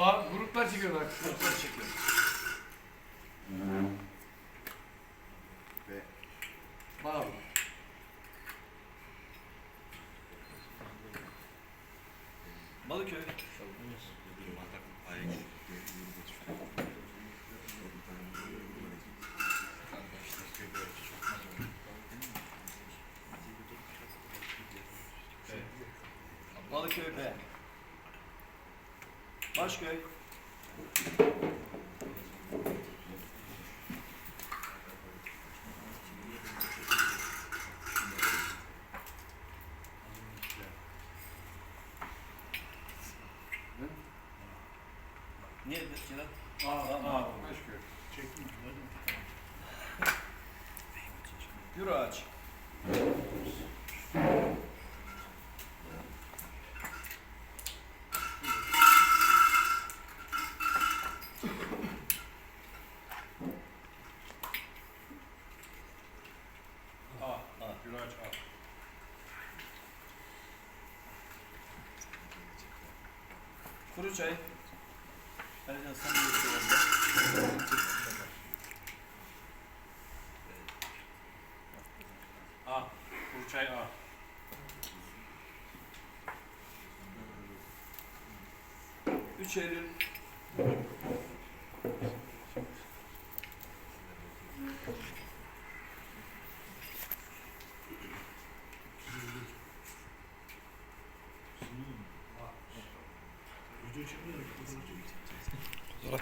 A gruplar çekiyorlar. Gruplar çekiyor. Ve Bağlı. Balıköy. Balıköy B. Başköy. Niye Cila? A, A. Başka. Çektim. Yürü ağaç. A. A. Güraç A. Kuru çay. Alican sen de götür A. Burçay A. Üç Eylül. Fotoğraf